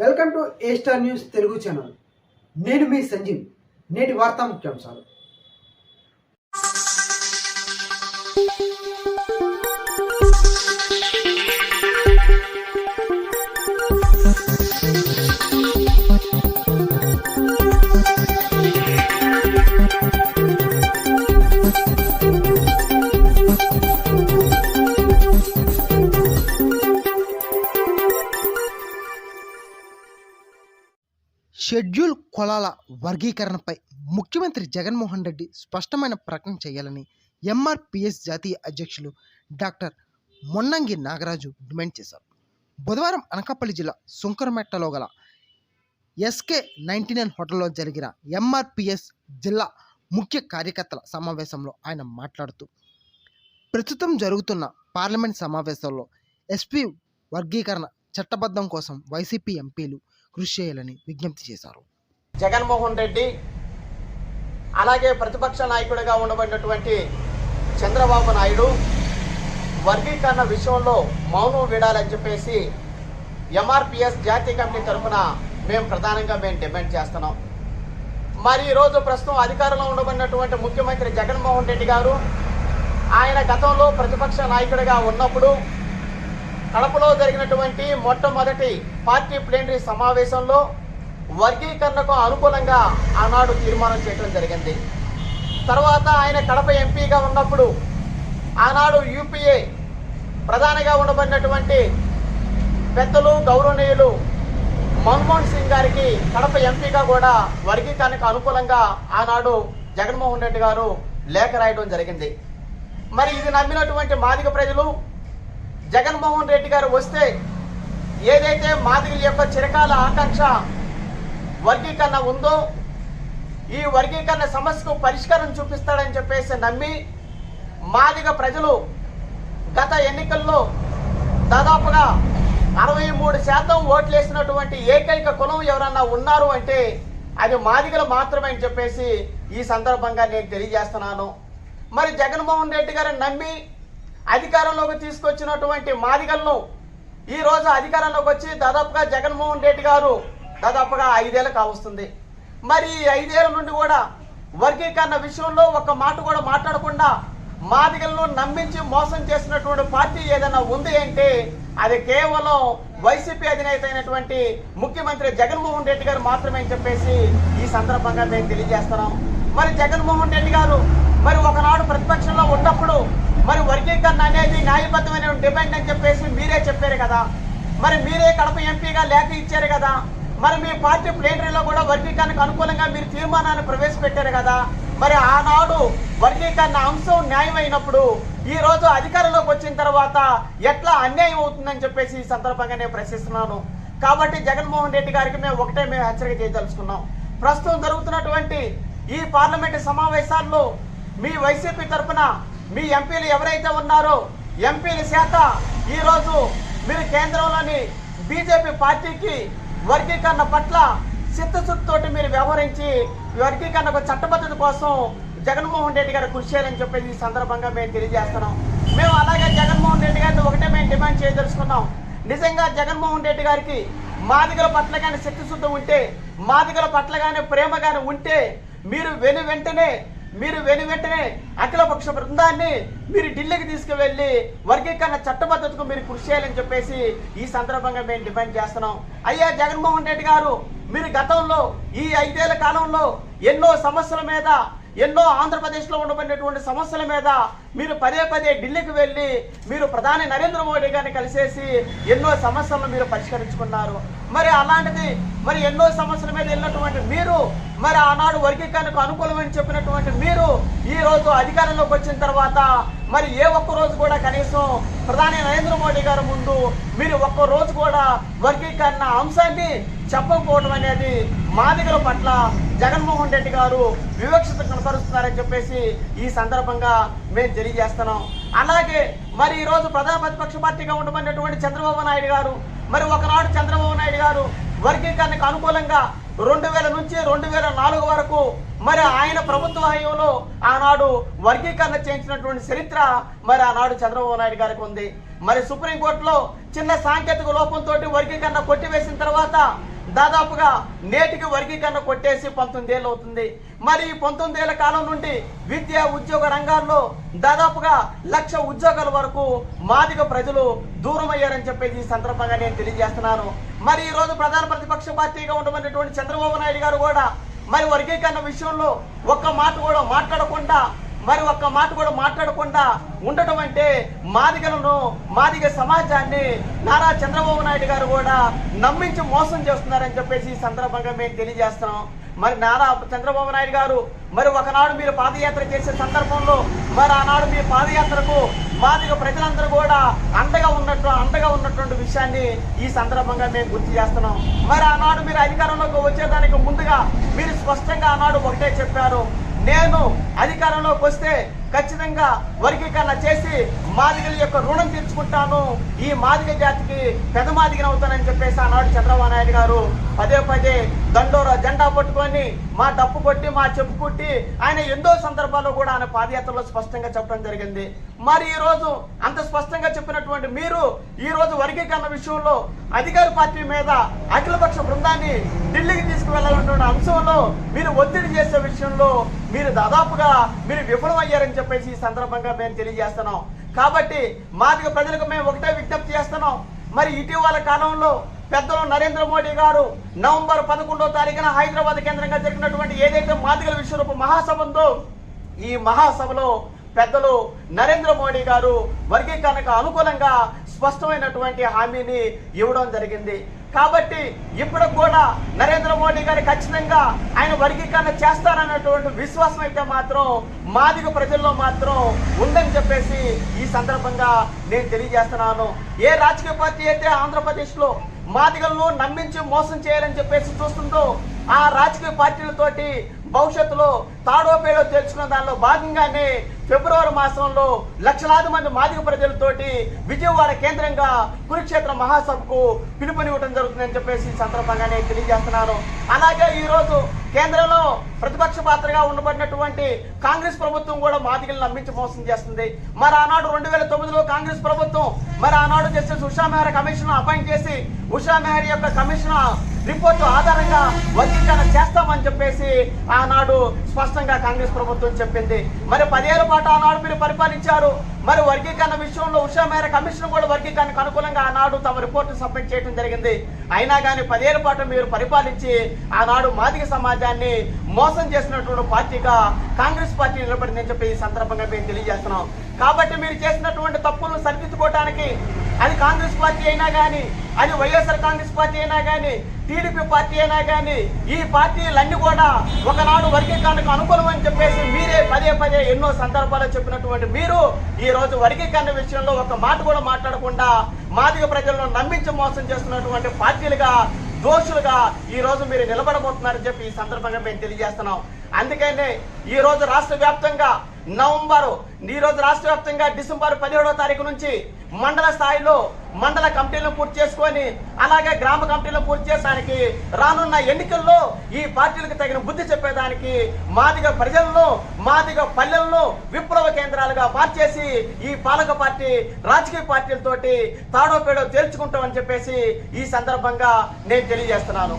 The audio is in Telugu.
Welcome to A star news Telugu channel. నేను మీ సంజీవ్. నేటి వార్తా ముఖ్యాంశాలు. షెడ్యూల్ కులాల వర్గీకరణపై ముఖ్యమంత్రి జగన్మోహన్ రెడ్డి స్పష్టమైన ప్రకటన చేయాలని ఎంఆర్పిఎస్ జాతీయ అధ్యక్షులు డాక్టర్ మొన్నంగి నాగరాజు డిమాండ్ చేశారు. బుధవారం అనకాపల్లి జిల్లా సుంకరమెట్టలో గల ఎస్కే నైంటీ నైన్ హోటల్లో జరిగిన ఎంఆర్పిఎస్ జిల్లా ముఖ్య కార్యకర్తల సమావేశంలో ఆయన మాట్లాడుతూ ప్రస్తుతం జరుగుతున్న పార్లమెంట్ సమావేశాల్లో ఎస్పీ వర్గీకరణ చట్టబద్ధం కోసం వైసీపీ ఎంపీలు కృషి చేయాలని విజ్ఞప్తి చేశారు. జగన్మోహన్ రెడ్డి అలాగే ప్రతిపక్ష నాయకుడిగా ఉండబడినటువంటి చంద్రబాబు నాయుడు వర్గీకరణ విషయంలో మౌనం వీడాలని చెప్పేసి ఎంఆర్పిఎస్ జాతీయ కమిటీ తరఫున మేము ప్రధానంగా మేము డిమాండ్ చేస్తున్నాం. మరి ఈరోజు ప్రస్తుతం అధికారంలో ఉండబడినటువంటి ముఖ్యమంత్రి జగన్మోహన్ రెడ్డి గారు ఆయన గతంలో ప్రతిపక్ష నాయకుడిగా ఉన్నప్పుడు కడపలో జరిగినటువంటి మొట్టమొదటి పార్టీ ప్లేనరీ సమావేశంలో వర్గీకరణకు అనుకూలంగా ఆనాడు తీర్మానం చేయడం జరిగింది. తర్వాత ఆయన కడప ఎంపీగా ఉన్నప్పుడు ఆనాడు యూపీఏ ప్రధానిగా ఉండబడినటువంటి పెద్దలు గౌరవనీయులు మన్మోహన్ సింగ్ గారికి కడప ఎంపీగా కూడా వర్గీకరణకు అనుకూలంగా ఆనాడు జగన్మోహన్ రెడ్డి గారు లేఖ రాయడం జరిగింది. మరి ఇది నమ్మినటువంటి మాదిక ప్రజలు జగన్మోహన్ రెడ్డి గారు వస్తే ఏదైతే మాదిరి యొక్క చిరకాల ఆకాంక్ష వర్గీకరణ ఉందో ఈ వర్గీకరణ సమస్యకు పరిష్కారం చూపిస్తాడని చెప్పేసి నమ్మి మాదిగ ప్రజలు గత ఎన్నికల్లో దాదాపుగా అరవై మూడు శాతం ఓట్లేసినటువంటి ఏకైక కులం ఎవరన్నా ఉన్నారు అంటే అది మాదిగలు మాత్రమే అని చెప్పేసి ఈ సందర్భంగా నేను తెలియజేస్తున్నాను. మరి జగన్మోహన్ రెడ్డి గారిని నమ్మి అధికారంలోకి తీసుకొచ్చినటువంటి మాదిగలను ఈ రోజు అధికారంలోకి వచ్చి దాదాపుగా జగన్మోహన్ రెడ్డి గారు దాదాపుగా ఐదేళ్ళు కావస్తుంది మరి ఈ ఐదేళ్ళ నుండి కూడా వర్గీకరణ విషయంలో ఒక మాట కూడా మాట్లాడకుండా మాదిగలను నమ్మించి మోసం చేసినటువంటి పార్టీ ఏదైనా ఉంది అంటే అది కేవలం వైసీపీ అధినేత అయినటువంటి ముఖ్యమంత్రి జగన్మోహన్ రెడ్డి గారు మాత్రమే అని చెప్పేసి ఈ సందర్భంగా మేము తెలియజేస్తున్నాం. మరి జగన్మోహన్ రెడ్డి గారు మరి ఒకనాడు ప్రతిపక్షంలో ఉన్నప్పుడు మరి వర్గీకరణ అనేది న్యాయబద్ధమైన డిమాండ్ అని చెప్పేసి మీరే చెప్పారు కదా. మరి మీరే కడప ఎంపీగా లేఖ ఇచ్చారు కదా. మరి మీ పార్టీ ప్లేనరీలో కూడా వర్గీకరణకు అనుకూలంగా మీరు తీర్మానాన్ని ప్రవేశపెట్టారు కదా. మరి ఆనాడు వర్గీకరణ అంశం న్యాయమైనప్పుడు ఈ రోజు అధికారంలోకి వచ్చిన తర్వాత ఎట్లా అన్యాయం అవుతుందని చెప్పేసి ఈ సందర్భంగా నేను ప్రశ్నిస్తున్నాను. కాబట్టి జగన్మోహన్ రెడ్డి గారికి మేము ఒకటే మేము హెచ్చరిక చేయదలుచుకున్నాం. ప్రస్తుతం జరుగుతున్నటువంటి ఈ పార్లమెంటు సమావేశాల్లో మీ వైసీపీ తరఫున మీ ఎంపీలు ఎవరైతే ఉన్నారో ఎంపీల చేత ఈరోజు మీరు కేంద్రంలోని బీజేపీ పార్టీకి వర్గీకరణ పట్ల చిత్తశుద్ధితోటి మీరు వ్యవహరించి వర్గీకరణకు చట్టబద్ధత కోసం జగన్మోహన్ రెడ్డి గారు కృషి చేయాలని చెప్పేసి ఈ సందర్భంగా మేము తెలియజేస్తున్నాం. మేము అలాగే జగన్మోహన్ రెడ్డి గారిని ఒకటే మేము డిమాండ్ చేయదలుచుకున్నాం. నిజంగా జగన్మోహన్ రెడ్డి గారికి మాదిగల పట్ల కానీ శక్తిశుద్ధం ఉంటే మాదిగల పట్ల కానీ ప్రేమ కానీ ఉంటే మీరు వెను వెంటనే మీరు వెను వెంటనే అఖిలపక్ష బృందాన్ని మీరు ఢిల్లీకి తీసుకువెళ్ళి వర్గీకరణ చట్టబద్ధతకు మీరు కృషి చేయాలని చెప్పేసి ఈ సందర్భంగా మేము డిమాండ్ చేస్తున్నాం. అయ్యా జగన్మోహన్ రెడ్డి గారు మీరు గతంలో ఈ ఐదేళ్ళ కాలంలో ఎన్నో సమస్యల మీద ఎన్నో ఆంధ్రప్రదేశ్లో ఉండబడినటువంటి సమస్యల మీద మీరు పదే పదే ఢిల్లీకి వెళ్ళి మీరు ప్రధాని నరేంద్ర మోడీ గారిని కలిసేసి ఎన్నో సమస్యలను మీరు పరిష్కరించుకున్నారు. మరి అలాంటిది మరి ఎన్నో సమస్యల మీద వెళ్ళినటువంటి మీరు మరి ఆనాడు వర్గీకరణకు అనుకూలమని చెప్పినటువంటి మీరు ఈ రోజు అధికారంలోకి వచ్చిన తర్వాత మరి ఏ ఒక్క రోజు కూడా కనీసం ప్రధాని నరేంద్ర మోడీ గారి ముందు మీరు ఒక్క రోజు కూడా వర్గీకరణ అంశాన్ని చెప్పకపోవడం అనేది మాదిగల పట్ల జగన్మోహన్ రెడ్డి గారు వివక్షత కనపరుస్తున్నారని చెప్పేసి ఈ సందర్భంగా మేము తెలియజేస్తున్నాం. అలాగే మరి ఈరోజు ప్రధాన ప్రతిపక్ష పార్టీగా ఉండమన్నటువంటి చంద్రబాబు నాయుడు గారు మరి ఒకనాడు చంద్రబాబు నాయుడు గారు వర్గీకరణకు అనుకూలంగా రెండు వేల నుంచి రెండు వేల నాలుగు వరకు మరి ఆయన ప్రభుత్వ హయంలో ఆనాడు వర్గీకరణ చేయించినటువంటి చరిత్ర మరి ఆనాడు చంద్రబాబు నాయుడు గారికి ఉంది. మరి సుప్రీంకోర్టులో చిన్న సాంకేతిక లోపంతో వర్గీకరణ కొట్టివేసిన తర్వాత దాదాపుగా నేటికి వర్గీకరణ కొట్టేసి పంతొమ్మిది ఏళ్ళు అవుతుంది. మరి ఈ పంతొమ్మిది కాలం నుండి విద్య ఉద్యోగ రంగాల్లో దాదాపుగా లక్ష ఉద్యోగాల వరకు మాదిగ ప్రజలు దూరం అయ్యారని చెప్పేసి ఈ సందర్భంగా నేను తెలియజేస్తున్నాను. మరి ఈ రోజు ప్రధాన ప్రతిపక్ష పార్టీగా ఉండమన్నటువంటి చంద్రబాబు నాయుడు గారు కూడా మరి వర్గీకరణ విషయంలో ఒక్క మాట కూడా మాట్లాడకుండా మరి ఒక్క మాట కూడా మాట్లాడకుండా ఉండటం అంటే మాదిగలను మాదిగ సమాజాన్ని నారా చంద్రబాబు నాయుడు గారు కూడా నమ్మించి మోసం చేస్తున్నారని చెప్పేసి ఈ సందర్భంగా మేము తెలియజేస్తున్నాం. మరి నారా చంద్రబాబు నాయుడు గారు మరి ఒకనాడు మీరు పాదయాత్ర చేసే సందర్భంలో మరి ఆనాడు మీ పాదయాత్రకు మాదిగ ప్రజలందరూ కూడా అండగా ఉన్నట్టు అండగా ఉన్నటువంటి విషయాన్ని ఈ సందర్భంగా మేము గుర్తు చేస్తున్నాం. మరి ఆనాడు మీరు అధికారంలోకి వచ్చేదానికి ముందుగా మీరు స్పష్టంగా ఆనాడు ఒకటే చెప్పారు. నేను అధికారంలోకి వస్తే ఖచ్చితంగా వర్గీకరణ చేసి మాదిగల యొక్క రుణం తీర్చుకుంటాను. ఈ మాదిగ జాతికి పెద్ద మాదిగన అవుతానని చెప్పేసి ఆనాడు చంద్రబాబు నాయుడు గారు పదే పదే దండోర జెండా పట్టుకొని మా డప్పు కొట్టి మా చెప్పు కొట్టి ఆయన ఎన్నో సందర్భాల్లో కూడా ఆయన పాదయాత్రలో స్పష్టంగా చెప్పడం జరిగింది. మరి ఈ రోజు అంత స్పష్టంగా చెప్పినటువంటి మీరు ఈ రోజు వర్గీకరణ విషయంలో అధికార పార్టీ మీద అఖిలపక్ష బృందాన్ని ఢిల్లీకి తీసుకువెళ్ళాలన్న అంశంలో మీరు ఒత్తిడి చేసే విషయంలో మీరు దాదాపుగా మీరు విఫలమయ్యారని చెప్పేసి ఈ సందర్భంగా మేము తెలియజేస్తున్నాం. కాబట్టి మాదిగ ప్రజలకు మేము ఒకటే విజ్ఞప్తి చేస్తున్నాం. మరి ఇటీవల కాలంలో పెద్దలు నరేంద్ర మోడీ గారు నవంబర్ పదకొండో తారీఖున హైదరాబాద్ కేంద్రంగా జరిగినటువంటి ఏదైతే మాదిగల విశ్వరూప మహాసభ ఉందో ఈ మహాసభలో పెద్దలు నరేంద్ర మోడీ గారు వర్గీకరణకు అనుకూలంగా స్పష్టమైనటువంటి హామీని ఇవ్వడం జరిగింది. కాబట్టి ఇప్పుడు కూడా నరేంద్ర మోడీ గారు ఖచ్చితంగా ఆయన వర్గీకరణ చేస్తారన్నటువంటి విశ్వాసం అయితే మాత్రం మాదిగ ప్రజల్లో మాత్రం ఉందని చెప్పేసి ఈ సందర్భంగా నేను తెలియజేస్తున్నాను. ఏ రాజకీయ పార్టీ అయితే ఆంధ్రప్రదేశ్లో మాదిగలను నమ్మించి మోసం చేయాలని చెప్పేసి చూస్తుందో ఆ రాజకీయ పార్టీలతోటి భవిష్యత్తులో తాడో పేడో తెలుసుకున్న దానిలో భాగంగానే ఫిబ్రవరి మాసంలో లక్షలాది మంది మాదిక ప్రజలతోటి విజయవాడ కేంద్రంగా కురుక్షేత్ర మహాసభకు పిలుపునివ్వడం జరుగుతుందని చెప్పేసి ఈ సందర్భంగా నేను తెలియజేస్తున్నాను అలాగే ఈరోజు కేంద్రంలో ప్రతిపక్ష పాత్రగా ఉండబడినటువంటి కాంగ్రెస్ ప్రభుత్వం కూడా మాదిగలను నమ్మించి మోసం చేస్తుంది. మరి ఆనాడు రెండు వేల తొమ్మిదిలో కాంగ్రెస్ ప్రభుత్వం మరి ఆనాడు justice Usha Mehar commission appoint చేసి ఉషా మెహర్ యొక్క కమిషన్ రిపోర్టు ఆధారంగా వర్గీకరణ చేస్తామని చెప్పేసి ఆనాడు స్పష్టంగా కాంగ్రెస్ ప్రభుత్వం చెప్పింది. మరి పదేళ్ళ పాటు ఆనాడు మీరు పరిపాలించారు. మరి వర్గీకరణ విషయంలో ఉషా మేర కమిషన్ కూడా వర్గీకరణకు అనుకూలంగా ఆనాడు తమ రిపోర్టు సబ్మిట్ చేయడం జరిగింది. అయినా కానీ పదేళ్ళ పాటు మీరు పరిపాలించి ఆనాడు మాదిగ సమాజాన్ని మోసం చేసినటువంటి పార్టీగా కాంగ్రెస్ పార్టీ నిలబడిందని చెప్పి ఈ సందర్భంగా మేము తెలియజేస్తున్నాం. కాబట్టి మీరు చేసినటువంటి తప్పులను సరిదిద్దుకోవడానికి అది కాంగ్రెస్ పార్టీ అయినా కానీ అది వైఎస్ఆర్ కాంగ్రెస్ పార్టీ అయినా కానీ టీడీపీ పార్టీ అయినా కానీ ఈ పార్టీలన్నీ కూడా ఒకనాడు వర్గీకరణకు అనుకూలం అని చెప్పేసి మీరే పదే పదే ఎన్నో సందర్భాల్లో చెప్పినటువంటి మీరు ఈ రోజు వర్గీకరణ విషయంలో ఒక మాట కూడా మాట్లాడకుండా మాదిగ ప్రజలను నమ్మించి మోసం చేస్తున్నటువంటి పార్టీలుగా దోషులుగా ఈ రోజు మీరు నిలబడబోతున్నారని చెప్పి ఈ సందర్భంగా మేము తెలియజేస్తున్నాం. అందుకనే ఈ రోజు రాష్ట్ర వ్యాప్తంగా నవంబర్. ఈ రోజు రాష్ట్ర వ్యాప్తంగా డిసెంబర్ పదిహేడవ తారీఖు నుంచి మండల స్థాయిలో మండల కమిటీలను పూర్తి చేసుకొని అలాగే గ్రామ కమిటీలను పూర్తి చేయడానికి రానున్న ఎన్నికల్లో ఈ పార్టీలకు తగిన బుద్ధి చెప్పేదానికి మాదిగ ప్రజలను మాదిగ పల్లెలను విప్లవ కేంద్రాలుగా మార్చేసి ఈ పాలక పార్టీ రాజకీయ పార్టీలతోటి తాడోపేడో తేల్చుకుంటామని చెప్పేసి ఈ సందర్భంగా నేను తెలియజేస్తున్నాను.